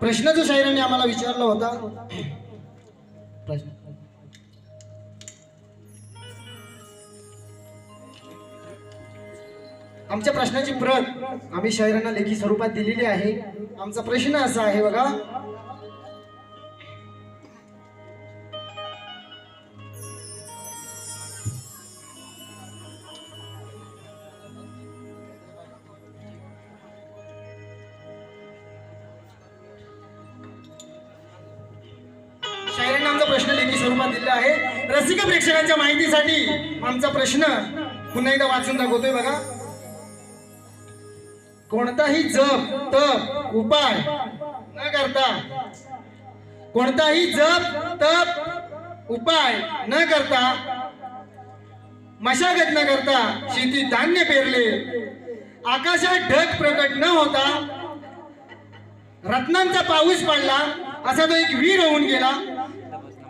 प्रश्न जो शायराने आम्हाला विचारला होता. प्रश्न आमच्या प्रश्नाची प्रत आम्ही शायरांना लेखी स्वरूपात दिलेली आहे. आमचा प्रश्न असा आहे बघा. प्रश्न लेखी स्वरूपात दिलेला आहे. रसिक प्रेक्षकांच्या माहितीसाठी आमचा प्रश्न पुन्हा एकदा वाचून दाखवतोय बघा. कोणताही जप तप उपाय न करता कोणताही जप तप उपाय न करता मशागत न करता शेती धान्य पेरले आकाशात ढग प्रकट न होता रत्नांचा पाऊस पडला असा तो एक वीर होऊन गेला.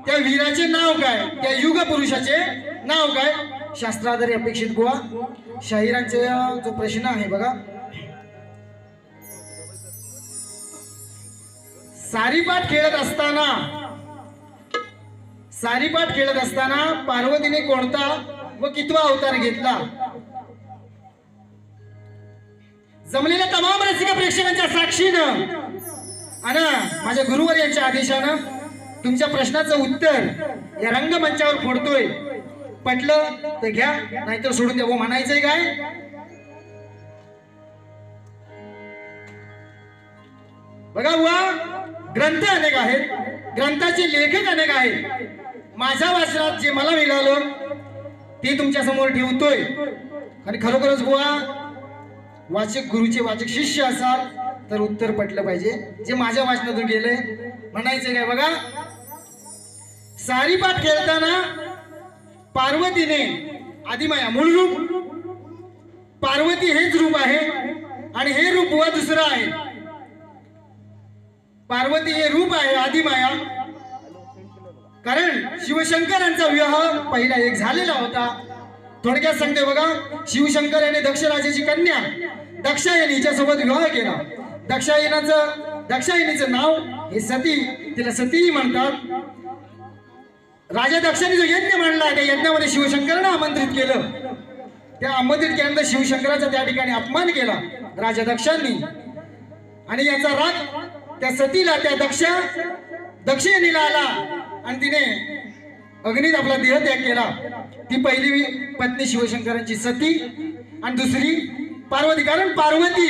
त्या वीराचे नाव काय? त्या युग पुरुषाचे नाव काय? शास्त्राधारे अपेक्षित गोवा शाहिरांचे जो प्रश्न आहे बघा. सारीपाठ खेळत असताना सारीपाठ खेळत असताना पार्वतीने कोणता व कितवा अवतार घेतला? जमलेल्या तमाम रसिका प्रेक्षकांच्या साक्षीनं आणि माझ्या गुरुवर यांच्या आदेशानं तुमच्या प्रश्नाचं उत्तर या रंगमंचावर फोडतोय. पटलं तर घ्या नाहीतर सोडून द्या. हो, म्हणायचंय काय? बघा वा ग्रंथ अनेक आहेत. ग्रंथाचे लेखक अनेक आहेत. माझ्या वाचनात जे मला मिळालं ते तुमच्यासमोर ठेवतोय. आणि खरोखरच बुवा वाचक गुरुचे वाचक शिष्य असाल तर उत्तर पटलं पाहिजे. जे माझ्या वाचनातून गेलंय म्हणायचं काय? बघा सारीपाठ खेळताना पार्वतीने आदिमाया मूळ रूप पार्वती हेच रूप आहे आणि हे रूप व दुसरं आहे. पार्वती हे रूप आहे आदिमाया कारण शिवशंकरांचा विवाह पहिला एक झालेला होता. थोडक्यात सांगते बघा शिवशंकर याने दक्षराजेची कन्या दक्षायनी हिच्यासोबत विवाह केला. दक्षायनाचं दक्षायनीचं नाव हे सती तिला सती म्हणतात. राजा दक्षाने जो यज्ञ मांडला त्या यज्ञामध्ये शिवशंकरानं आमंत्रित केलं. त्या आमंत्रित केल्यानंतर शिवशंकराचा त्या ठिकाणी अपमान केला राजा दक्षांनी आणि याचा राग त्या सतीला त्या दक्ष दक्षिणीला आला. आणि तिने अग्नीत आपला देहत्याग केला. ती पहिली पत्नी शिवशंकरांची सती आणि दुसरी पार्वती. कारण पार्वती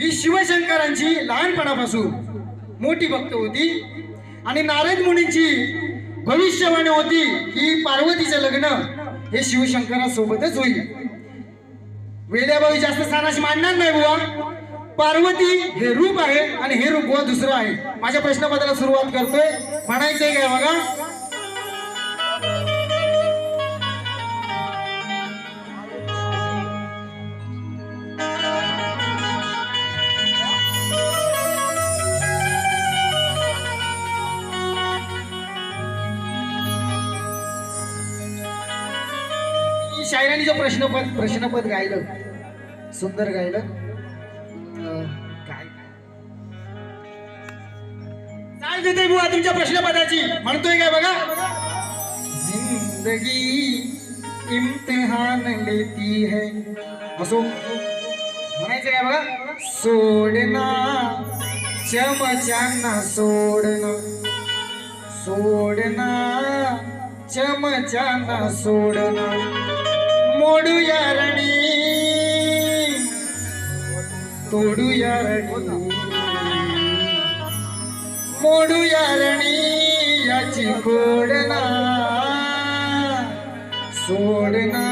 ही शिवशंकरांची लहानपणापासून मोठी भक्त होती. आणि नारद मुनींची भविष्यवाणी होती की पार्वतीचं लग्न हे शिवशंकरासोबतच होईल. वेड्याबाई जास्त स्थानाशी मांडणार नाही बुवा. पार्वती हे रूप आहे आणि हे रूप बुवा दुसरं आहे. माझ्या प्रश्नपत्राला सुरुवात करतोय. म्हणायचंय काय बघा? शायराने जो प्रश्नपद प्रश्नपद गायलं सुंदर गायलं काय? देते बुवा तुमच्या प्रश्नपदाची. म्हणतोय काय बघा? जिंदगी इम्तिहान लेती है. असो म्हणायचं काय बघा? सोडना चमचांना सोडना. सोडना चमचांना सोडना. मोडू यारणी तोडू यारणी मोडू यारणी याची खोडना सोडना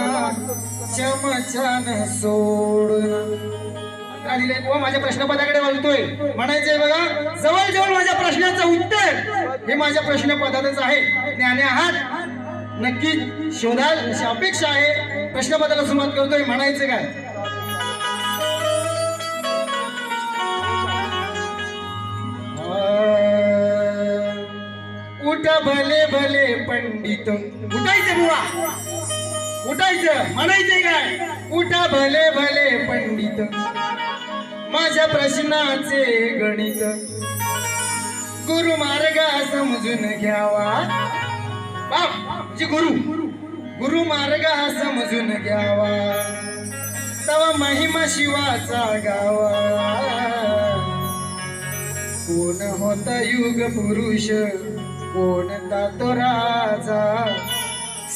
चमचान सोडना व हो, माझ्या प्रश्नपदाकडे वळतोय. म्हणायचंय बघा जवळ जवळ माझ्या प्रश्नाचं उत्तर हे माझ्या प्रश्नपदातच आहे. ज्ञाने आहात. नक्की शोधाल अशी अपेक्षा आहे. प्रश्नपदाला सुरुवात करतोय म्हणायचं काय? उठ भले भले पंडित. उठायचं बुवा. उठायचं. म्हणायचंय काय? उठा भले भले पंडित. माझ्या प्रश्नाचे गणित. गुरु मार्ग समजून घ्यावा. म्हणजे गुरु गुरु मार्ग समजून घ्यावा. तवा महिमा शिवाचा गावा. कोण होता युग पुरुष कोणता तो राजा?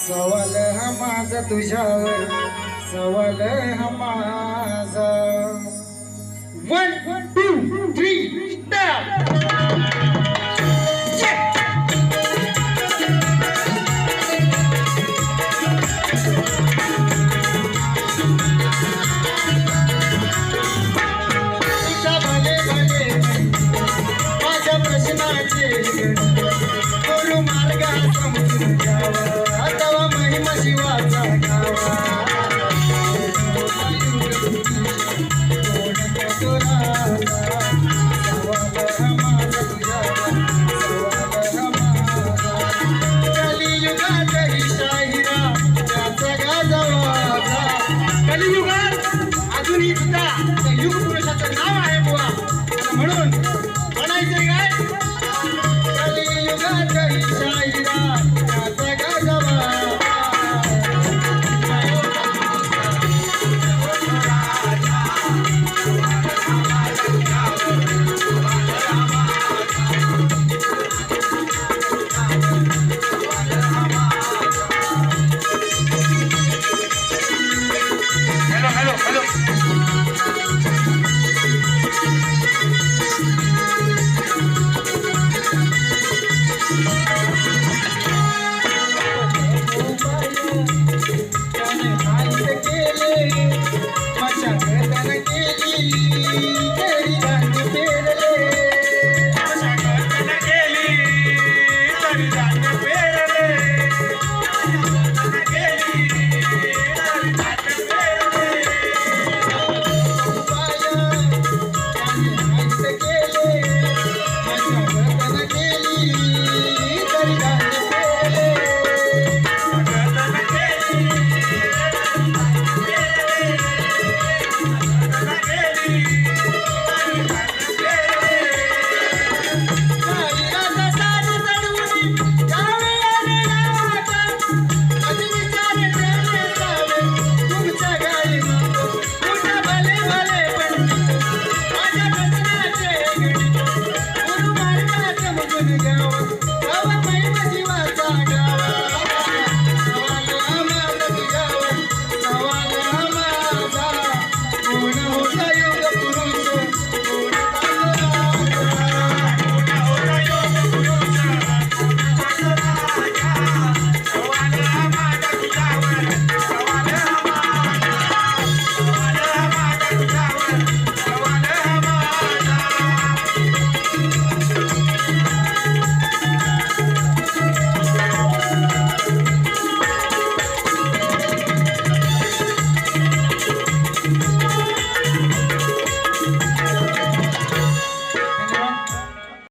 सवाल हा माझा तुझ्यावर सवाल हा माझा. वन